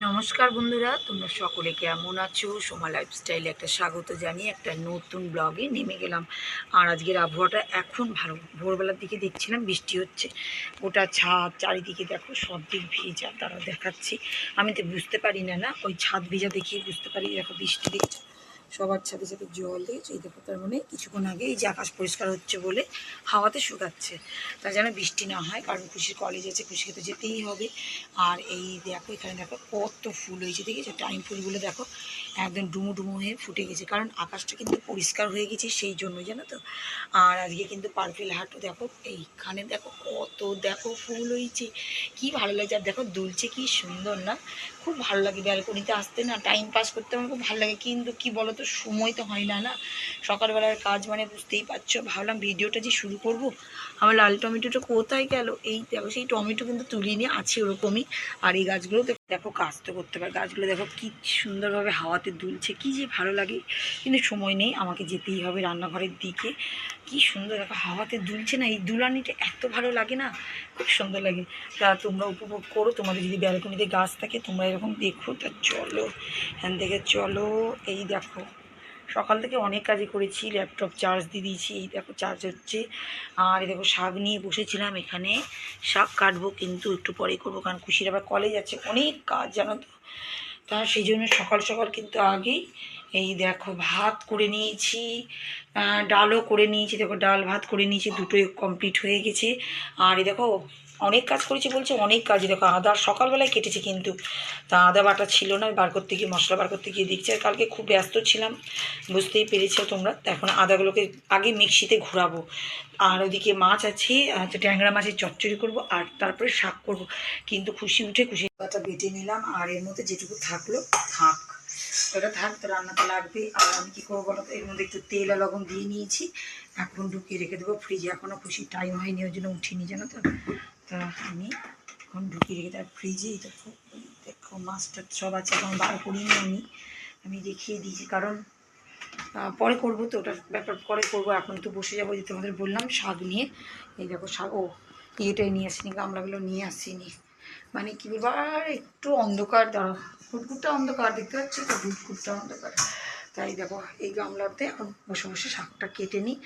নমস্কার বন্ধুরা, তোমরা সকলে কেমন আছো? সোমা লাইফস্টাইলে একটা স্বাগত জানিয়ে একটা নতুন ব্লগে নেমে গেলাম। আর আজকের আবহাওয়াটা এখন ভালো। ভোরবেলার দিকে দেখছিলাম, বৃষ্টি হচ্ছে। ওটা ছাদ, চারিদিকে দেখো সব দিক ভিজা, তারা দেখাচ্ছি। আমি তো বুঝতে পারি না না? ওই ছাদ ভিজা দেখিয়ে বুঝতে পারি, দেখো বৃষ্টি দেখছ। সবার সাথে সাথে জল দিয়েছে, এই দেখো তার মানে কিছুক্ষণ আগে এই যে আকাশ পরিষ্কার হচ্ছে বলে হাওয়াতে শুকাচ্ছে। তার যেন বৃষ্টি না হয়, কারণ খুশির কলেজ আছে, খুশিকে তো যেতেই হবে। আর এই দেখো, এখানে দেখো কত ফুল হয়েছে দেখেছ টাইম ফুলগুলো দেখো একদম ডুমু ডুমু হয়ে ফুটে গেছে। কারণ আকাশটা কিন্তু পরিষ্কার হয়ে গেছে সেই জন্য, জানো তো? আর আজকে কিন্তু পার্পেল হাটও দেখো, এইখানে দেখো কত দেখো ফুল হয়েছে কি ভালো লাগছে, আর দেখো দুলছে কি সুন্দর না? খুব ভালো লাগে ব্যালকনিতে আসতে না টাইম পাস করতে আমার খুব ভালো লাগে। কিন্তু কি বলো তো সময় তো হয় না না? সকালবেলার কাজ মানে বুঝতেই পারছ। ভাবলাম ভিডিওটা যে শুরু করব। আমার লাল টমেটোটা কোথায় গেল? এই দেখো, সেই টমেটো কিন্তু তুলিয়ে নিয়ে আছে ওরকমই। আর এই গাছগুলো দেখো কাজ তো করতে পারে। গাছগুলো দেখো কি সুন্দরভাবে হাওয়াতে দুলছে, কি যে ভালো লাগে। কিন্তু সময় নেই, আমাকে যেতেই হবে রান্নাঘরের দিকে। কি সুন্দর দেখো হাওয়াতে দুলছে না, এই দুলানিটা এত ভালো লাগে না, খুব সুন্দর লাগে। তা তোমরা উপভোগ করো, তোমাদের যদি ব্যালকনিতে গাছ থাকে, তোমরা এরকম দেখো, তা চলো, এখান থেকে চলো, এই দেখো। সকাল থেকে অনেক কাজই করেছি, ল্যাপটপ চার্জ দিয়ে দিয়েছি, এই দেখো চার্জ হচ্ছে। আর দেখো শাক নিয়ে বসেছিলাম এখানে, শাক কাটবো কিন্তু একটু পরে করব, কারণ খুশির আবার কলেজ আছে, অনেক কাজ জানো তো। তা সেই জন্য সকাল সকাল কিন্তু আগেই এই দেখো ভাত করে নিয়েছি ডালও করে নিয়েছি, দেখো ডাল ভাত করে নিয়েছি, দুটোই কমপ্লিট হয়ে গেছে। আর এই দেখো অনেক কাজ করেছি বলছে, অনেক কাজ। দেখো, আদা সকালবেলায় কেটেছে কিন্তু। তা আদা বাটা ছিল না, বার করতে গিয়ে, মশলা বার করতে গিয়ে দেখছি, আর কালকে খুব ব্যস্ত ছিলাম। বুঝতেই পেরেছ তোমরা? এখন আদাগুলোকে আগে মিক্সিতে ঘোরাবো। আর ওদিকে মাছ আছে আচ্ছা ট্যাংরা মাছের চচ্চড়ি করব, আর তারপরে শাক করব। কিন্তু খুশি উঠে খুশি পাতা বেটে নিলাম, আর এর মধ্যে যেটুকু থাকল, থাক। ওটা থাক তো রান্নাতে লাগবে আর আমি কী করব বলো তো? এর মধ্যে একটু তেল লবণ দিয়ে নিয়েছি। এখন ঢুকিয়ে রেখে দেবো। ফ্রিজে এখনও খুশি টাইম হয়নি, ওই জন্য উঠিনি, জানো তো? তা আমি এখন ঢুকিয়ে রেখে দেবো। ফ্রিজেই দেখো দেখো মাছটা সব আছে, এখন বার করিনি আমি আমি দেখিয়ে দিয়েছি। কারণ পরে করব তো, ওটার ব্যাপার পরে করব। এখন তো বসে যাব যে তোমাদের বললাম, শাক নিয়ে। এই দেখো, শাক, ও, ইয়েটাই নিয়ে আসিনি, গামলাগুলো নিয়ে আসিনি। মানে কি বলব, আর একটু অন্ধকার দাঁড়ো ফুটকুটটা অন্ধকার, দেখতে পাচ্ছি তো ফুটকুটটা অন্ধকার। তাই দেখো, এই গামলাতে এখন বসে বসে শাকটা কেটে নিই।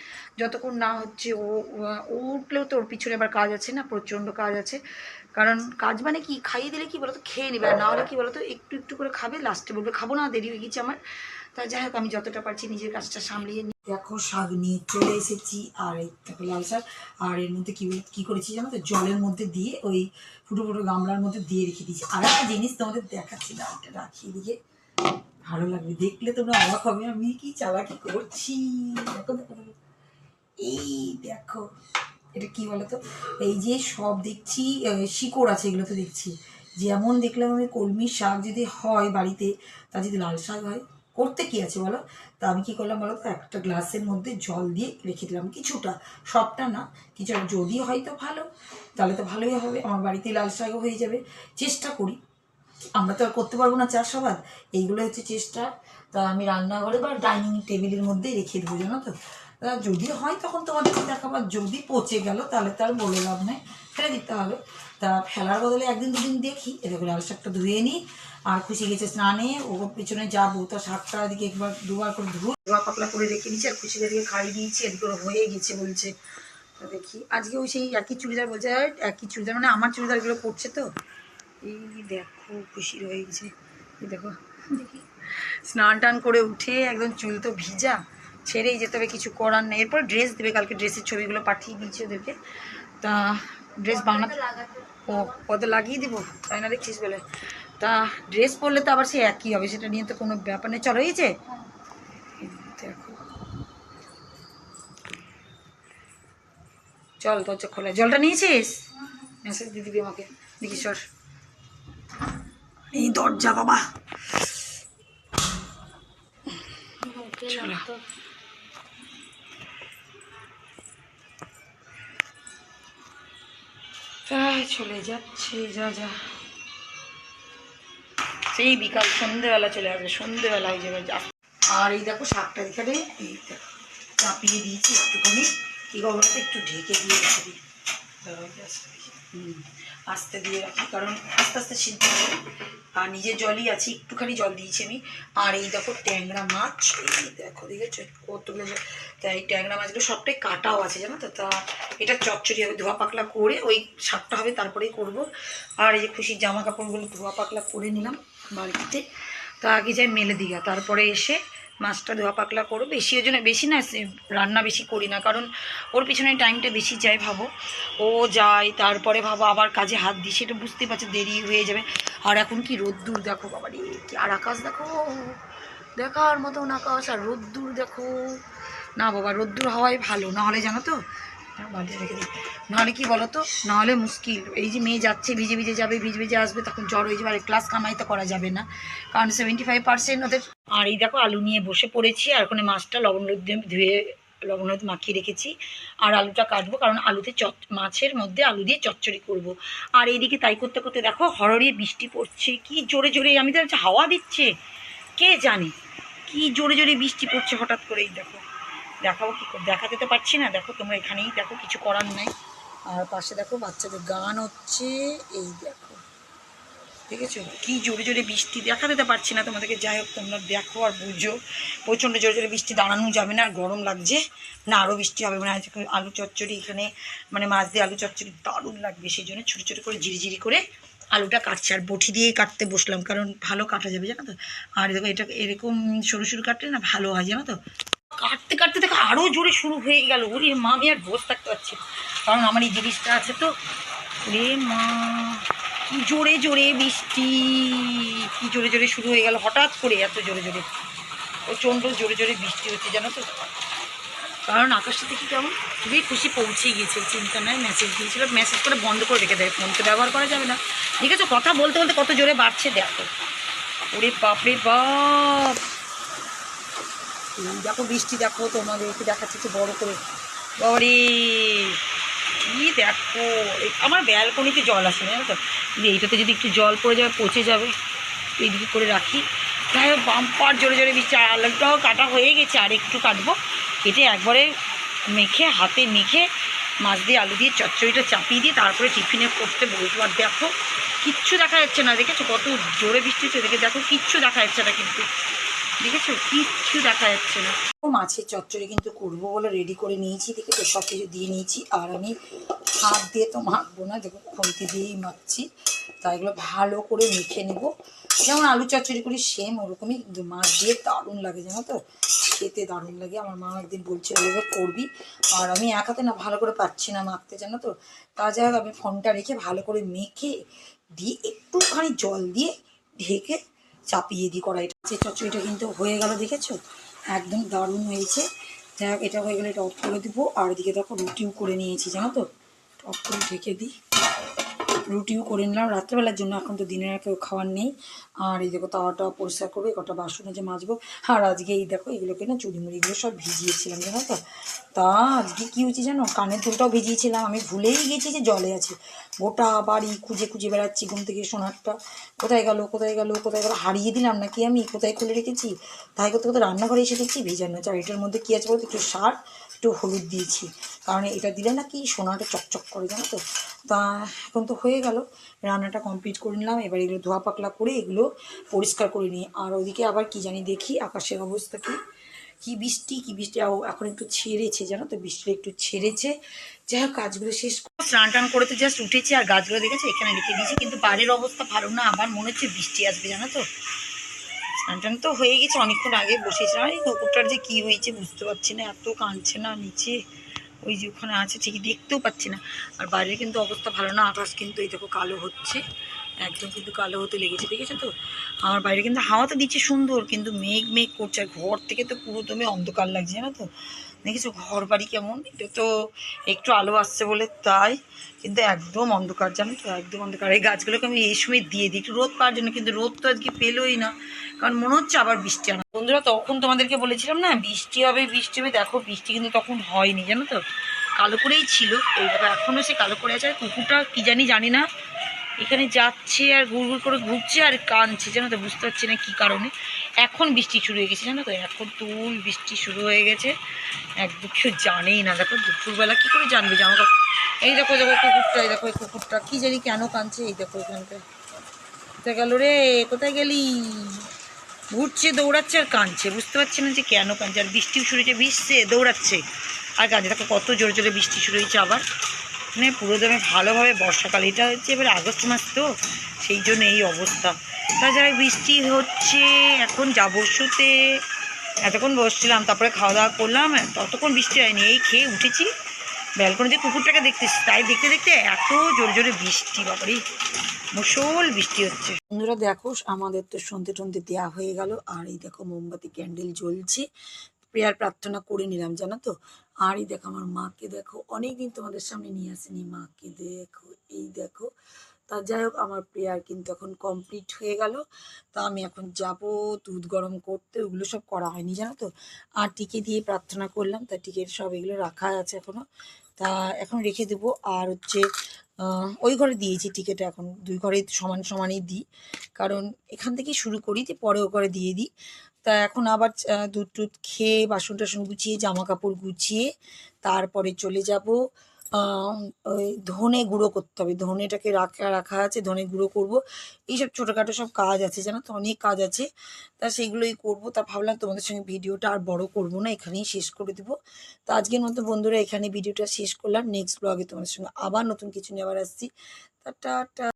যতক্ষণ না হচ্ছে ও ও উঠলেও তো ওর পিছনে আবার কাজ আছে না, প্রচণ্ড কাজ আছে। কারণ কাজ মানে কি? খাইয়ে দিলে কি বলতো? খেয়ে নেবে। আর না হলে কি বলতো? একটু একটু করে খাবে লাস্টে বলবে, খাব না, দেরি হয়ে গেছে আমার। তা যাই হোক, আমি যতটা পারছি নিজের কাজটা সামলিয়ে নিই দেখো, শাক নিয়ে চলে এসেছি, আর দেখো লাল শাক। আর এর মধ্যে কি কি করেছি জানো তো? জলের মধ্যে দিয়ে ওই ফুটো ফুটো গামলার মধ্যে দিয়ে রেখে দিয়েছি। আর একটা জিনিস তোমাদের দেখাচ্ছি না ওটা রাখিয়ে দিয়ে ভালো লাগবে, দেখলে তোমরা অবাক হবে, আমি কি চালাকি করছি? দেখো দেখো। এই দেখো, এটা কি বলতো? এই যে সব দেখছি শিকড় আছে, এগুলো তো দেখছি। যেমন দেখলাম আমি কলমির শাক যদি হয় বাড়িতে, তা যদি লাল শাক হয় করতে কি আছে বলো? তা আমি কী করলাম বলো তো? একটা গ্লাসের মধ্যে জল দিয়ে রেখে দিলাম কিছুটা। সবটা না, কিছু যদি হয় তো ভালো, তাহলে তো ভালোই হবে। আমার বাড়িতে লাল শাকও হয়ে যাবে। চেষ্টা করি। আমরা তো আর করতে পারব না চাষাবাদ। এইগুলো হচ্ছে চেষ্টা। তা আমি রান্নাঘরে বা ডাইনিং টেবিলের মধ্যে রেখে দেবো, জানো তো? তা যদি হয়, তখন তোমাদেরকে আর যদি পচে গেল, তাহলে তার বলে লাভ নেই। ফেলে দিতে হবে। তা ফেলার বদলে একদিন দুদিন দেখি। এরকম লাল শাকটা ধুয়ে নিই। আর খুশি গেছে স্নানে। ওর পিছনে যাব। তা শাকটা এদিকে একবার দুবার করে ধুয়ে ধোয়া পাতলা করে রেখে দিয়েছি। আর খুশিকে দিকে খাইয়ে দিয়েছি। এদিকে হয়ে গেছে বলছে। তা দেখি। আজকে ওই সেই একই চুড়িদার বলছে "আর একই চুড়িদার। মানে আমার চুড়িদারগুলো পড়ছে তো। এই দেখো, খুশি হয়ে গেছে। দেখো। দেখি। স্নান টান করে উঠে একদম চুল তো ভিজা। ছেড়েই যেতে হবে কিছু করার নেই। এরপর ড্রেস দেবে কালকে ড্রেসের ছবিগুলো পাঠিয়ে দিয়েছি ওদেরকে। তা ড্রেস বানাতে ও কত লাগিয়ে দিব? তাই না দেখছিস বলে। তা ড্রেস পরলে তো আবার সে একই হবে সেটা নিয়ে তো কোনো ব্যাপার নেই। চলো হয়েছে দেখো। চল দরজা খোলা। জলটা নিয়েছিস? মেসেজ দিয়ে দিবি আমাকে। দেখি সর। এই দরজা বাবা। চলো। তাই চলে যাচ্ছে যা যা। সেই বিকাল সন্ধেবেলা চলে আসবে সন্ধেবেলা হয়ে যাবে আর এই দেখো শাকটা এখানে এই দেখো চাপিয়ে দিয়েছি একটুখানি। কি করব একটু ঢেকে দিয়ে রেখে দিই। হুম, আস্তে দিয়ে রাখি, কারণ আস্তে আস্তে সিদ্ধ হবে। আর নিজের জলই আছে, একটুখানি জল দিয়েছি আমি। আর এই দেখো ট্যাংরা মাছ, এই দেখো, দেখেছ? কতগুলো তা এই ট্যাংরা মাছগুলো সবটাই কাটাও আছে, জানো তো? তা এটা চচ্চড়ি হবে, ধোয়া পাকলা করে ওই সাপটা হবে, তারপরেই করব। আর এই যে খুশির জামা কাপড়গুলো ধোয়া পাকলা করে নিলাম বাড়িতে। তা আগে যাই মেলে দিঘা, তারপরে এসে মাছটা ধোয়া পাকলা করো। বেশি ওই জন্য বেশি না রান্না বেশি করি না। কারণ ওর পিছনে টাইমটা বেশি যায় ভাবো। ও যায়, তারপরে ভাবো আবার কাজে হাত দিই, সেটা বুঝতে পারছে, দেরি হয়ে যাবে। আর এখন কি রোদ্দুর, দেখো বাবা রে, কি আর আকাশ দেখো। দেখার মতন আকাশ আর রোদ্দুর দেখো। না বাবা, রোদ্দুর হওয়াই ভালো। না হলে জানো তো হ্যাঁ, নাহলে কি বলো তো নাহলে মুশকিল। এই যে মেয়ে যাচ্ছে ভিজে ভিজে যাবে ভিজে ভিজে আসবে তখন জ্বর হয়ে যাবে। ক্লাস কামাই তো করা যাবে না। কারণ সেভেন্টি ফাইভ পার্সেন্ট ওদের আর এই দেখো আলু নিয়ে বসে পড়েছি আর ওখানে মাছটা লবণ ধুয়ে লবণ হলুদ মাখিয়ে রেখেছি। আর আলুটা কাটবো কারণ আলুতে চট মাছের মধ্যে আলু দিয়ে চচ্চড়ি করব। আর এইদিকে তাই করতে করতে দেখো হরড়িয়ে বৃষ্টি পড়ছে। কি জোরে জোরে আমি তো হাওয়া দিচ্ছে। কে জানে? কি জোরে জোরে বৃষ্টি পড়ছে হঠাৎ করেই দেখো। দেখাবো কি করে দেখাতে তো পারছি না। দেখো, তোমরা এখানেই দেখো, কিছু করার নাই। আর পাশে দেখো, বাচ্চাদের গান হচ্ছে। এই দেখো। দেখেছ? কি জোরে জোরে বৃষ্টি দেখাতে তো পারছি না তোমাদেরকে। যাই হোক, তোমরা দেখো আর বুঝো। প্রচণ্ড জোরে জোরে বৃষ্টি দাঁড়ানো যাবে না, আর গরম লাগছে। না আরও বৃষ্টি হবে মানে আজকে আলু চচ্চড়ি এখানে মানে মাছ দিয়ে আলু চচ্চড়ি দারুণ লাগবে। সেই জন্য ছোটো ছোটো করে ঝিরিঝিরি করে আলুটা কাটছে। আর বটি দিয়েই কাটতে বসলাম, কারণ ভালো কাটা যাবে, জানো তো। আর দেখো এটা এরকম সরু সরু কাটলে না ভালো হয়, জানো তো। কাটতে কাটতে দেখো আরও জোরে শুরু হয়ে গেল। ওরে মা, আমি আর বসে থাকতে পারছি কারণ আমার এই জিনিসটা আছে তো। ওরে মা, কি জোরে জোরে বৃষ্টি, কি জোরে জোরে শুরু হয়ে গেল। হঠাৎ করে এত জোরে জোরে, প্রচণ্ড জোরে জোরে বৃষ্টি হচ্ছে, জানো তো? কারণ আকাশটা থেকে কেমন? খুবই খুশি পৌঁছে গিয়েছে, চিন্তা নাই মেসেজ দিয়েছিল। মেসেজ করে বন্ধ করে রেখে দেয় ফোন তো ব্যবহার করা যাবে না। ঠিক আছে, কথা বলতে বলতে কত জোরে বাড়ছে, দেখো। ওরে বাপরে বাপ! দেখো বৃষ্টি, দেখো তোমাদের একটু দেখাচ্ছি একটু বড় করে। বাবারে, কি দেখো? আমার ব্যালকনিতে জল আসে, জানো তো? এইটাতে যদি একটু জল পড়ে যাবে পচে যাবে। এইদিকে করে রাখি। হোক, বাম্পার জোরে জোরে বৃষ্টি আলুটাও কাটা হয়ে গেছে, আর একটু কাটবো। কেটে একবারে মেখে, হাতে মেখে, মাছ দিয়ে আলু দিয়ে চচ্চড়িটা চাপিয়ে দিয়ে তারপরে টিফিনে করতে বসবো। আর দেখো, কিচ্ছু দেখা যাচ্ছে না, দেখেছ? কত জোরে বৃষ্টি হচ্ছে, দেখে দেখো, কিচ্ছু দেখা যাচ্ছে না কিন্তু। দেখেছ? কিচ্ছু দেখা যাচ্ছে না। মাছের চচ্চড়ি কিন্তু করব বলে রেডি করে নিয়েছি দেখেছ সব কিছু দিয়ে নিয়েছি। আর আমি হাত দিয়ে তো মাখবো না, দেখো খুন্তি দিয়েই মাখছি। তাই এগুলো ভালো করে মেখে নেব। যেমন আলু চচ্চড়ি করি সেম ওরকমই। মাছ দিয়ে দারুণ লাগে, জানো তো? খেতে দারুণ লাগে। আমার মা একদিন বলছে ওইভাবে করবি? আর আমি এক হাতে না ভালো করে পাচ্ছি না মাখতে, জানো তো? তা যাই হোক, আমি ফোনটা রেখে ভালো করে মেখে দিয়ে একটুখানি জল দিয়ে ঢেকে চাপিয়ে দিই কড়াইটা। যে চচ্চড়িটা কিন্তু হয়ে গেল, দেখেছ? একদম দারুণ হয়েছে। যাই হোক এটা হয়ে গেলে এটা অফ করে দেবো। আর এদিকে দেখো রুটিও করে নিয়েছি, জানো তো? অফ করে ঢেকে দিই। রুটিও করে নিলাম। রাত্রেবেলার জন্য এখন তো দিনের কেউ খাওয়ার নেই। আর এই দেখো তাওয়াটা পরিষ্কার করব কটা বাসনে যে মাজবো। আর আজকে এই দেখো এগুলোকে না চুড়িমুড়িগুলো সব ভিজিয়েছিলাম, জানো তো? তা আজকে কী হয়েছে জানো? কানের দুলটাও ভিজিয়েছিলাম। আমি ভুলেই গেছি যে জলে আছে। গোটা বাড়ি খুঁজে খুঁজে বেড়াচ্ছি ঘুম থেকে সোনারটা। কোথায় গেল কোথায় গেল কোথায় গেল? হারিয়ে দিলাম নাকি আমি? কোথায় খুলে রেখেছি? তাই করতে করতে রান্নাঘরে এসে দেখছি ভেজানো। আর এটার মধ্যে কী আছে বলতো? একটু সার, একটু হলুদ দিয়েছি। কারণ এটা দিলে না কি সোনাটা চকচক করে, জানো তো? তা এখন তো হয়ে গেল। রান্নাটা কমপ্লিট করে নিলাম। এবার এগুলো ধোয়া পাকলা করে এগুলো পরিষ্কার করে নিই। আর ওইদিকে আবার কি জানি দেখি, আকাশের অবস্থা কি? কি বৃষ্টি কি বৃষ্টি? এখন একটু ছেড়েছে, জানো তো? বৃষ্টিটা একটু ছেড়েছে। যাই হোক, কাজগুলো শেষ স্নান টান করে তো জাস্ট উঠেছি, আর গাছগুলো দেখেছে? এখানে রেখে দিয়েছি। কিন্তু বাড়ির অবস্থা ভালো না। আবার মনে হচ্ছে বৃষ্টি আসবে, জানো তো? স্নান টান তো হয়ে গেছে। অনেকক্ষণ আগে বসেছিলাম। এই কুকুরটার যে কী হয়েছে বুঝতে পারছি না। এত কাঁদছে না নিচে। ওই যে ওখানে আছে ঠিকই দেখতেও পাচ্ছি না। আর বাইরে কিন্তু অবস্থা ভালো না, আকাশ কিন্তু এই দেখো কালো হচ্ছে। একদম কিন্তু কালো হতে লেগেছে, দেখেছ তো? আমার বাইরে কিন্তু হাওয়া তো দিচ্ছে সুন্দর, কিন্তু মেঘ মেঘ করছে, আর ঘর থেকে তো পুরো তুমি অন্ধকার লাগছে, জানো তো? দেখেছ ঘর বাড়ি কেমন? এটা তো একটু আলো আসছে বলে তাই, কিন্তু একদম অন্ধকার, জানো তো? একদম অন্ধকার। এই গাছগুলোকে আমি এই সময় দিয়ে দিই, একটু রোদ পাওয়ার জন্য, কিন্তু রোদ তো আজকে পেলোই না, কারণ মনে হচ্ছে আবার বৃষ্টি আনা। বন্ধুরা, তখন তোমাদেরকে বলেছিলাম না, বৃষ্টি হবে বৃষ্টি হবে, দেখো বৃষ্টি কিন্তু তখন হয়নি, জানো তো? কালো করেই ছিল এই দেখো এখনও সে কালো করে আছে কুকুরটা কী জানি জানি না এখানে যাচ্ছে আর ঘুর ঘুর করে ঘুরছে আর কাঁদছে, জানো তো, বুঝতে পারছি না কী কারণে। এখন বৃষ্টি শুরু হয়ে গেছে, জানো তো, এখন তুল বৃষ্টি শুরু হয়ে গেছে। একদম কিছু জানেই না, দেখো দুপুরবেলা কী করে জানবে জামা কাপড়? এই দেখো দেখো কুকুরটা, এই দেখো, এই কুকুরটা, কী জানি কেন কাঁদছে, এই দেখো এখানটায়। কোথায় গেল রে? কোথায় গেলি? ঘুরছে, দৌড়াচ্ছে আর কাঁদছে, বুঝতে পারছি না যে কেন কাঁদছে। আর বৃষ্টিও শুরু হয়েছে ভিজছে দৌড়াচ্ছে। আর কাঁদছে, দেখো কত জোরে জোরে বৃষ্টি শুরু হয়েছে আবার। মানে পুরো দমে ভালোভাবে বর্ষাকাল। এটা হচ্ছে এবার আগস্ট মাস তো, সেই জন্য এই অবস্থা। তাছাড়া বৃষ্টি হচ্ছে, এখন যাব শুতে এতক্ষণ বসছিলাম, তারপরে খাওয়া দাওয়া করলাম, ততক্ষণ বৃষ্টি হয়নি। এই খেয়ে উঠেছি ব্যালকনিতে কুকুরটাকে দেখতেছি। তাই দেখতে দেখতে এত জোরে জোরে বৃষ্টি, বাবারি মুসল বৃষ্টি হচ্ছে। বন্ধুরা, দেখো, আমাদের তো সন্ধে টন্ধে দেওয়া হয়ে গেল। আর এই দেখো, মোমবাতি ক্যান্ডেল জ্বলছে। প্রেয়ার প্রার্থনা করে নিলাম, জানো তো? আর এই দেখো, আমার মাকে দেখো, অনেকদিন তোমাদের সামনে নিয়ে আসেনি। মাকে দেখো, এই দেখো। তা যাই হোক, আমার প্রেয়ার কিন্তু এখন কমপ্লিট হয়ে গেল। তা আমি এখন যাব, দুধ গরম করতে, ওগুলো সব করা হয়নি, জানো তো? আর টিকে দিয়ে প্রার্থনা করলাম, তা টিকের সব এগুলো রাখা আছে এখনও। তা এখন রেখে দেবো। আর হচ্ছে ওই ঘরে দিয়েছি টিকিট এখন, দুই ঘরে সমান সমানই দিই। কারণ এখান থেকে শুরু করি, যে পরে ও ঘরে দিয়ে দিই। তা এখন আবার দুধ টুধ খেয়ে বাসন টাসন গুছিয়ে জামা কাপড় গুছিয়ে তারপরে চলে যাব ওই ধনে গুঁড়ো করতে হবে। ধনেটাকে রাখা রাখা আছে, ধনে গুঁড়ো করব। এইসব ছোটোখাটো সব কাজ আছে, জানো তো, অনেক কাজ আছে। তা সেগুলোই করব। তা ভাবলাম তোমাদের সঙ্গে ভিডিওটা আর বড় করব না, এখানেই শেষ করে দেবো। তো আজকের মতো বন্ধুরা, এখানে ভিডিওটা শেষ করলাম। নেক্সট ব্লগে তোমাদের সঙ্গে আবার নতুন কিছু নিয়ে আবার আসছি। তা টাটা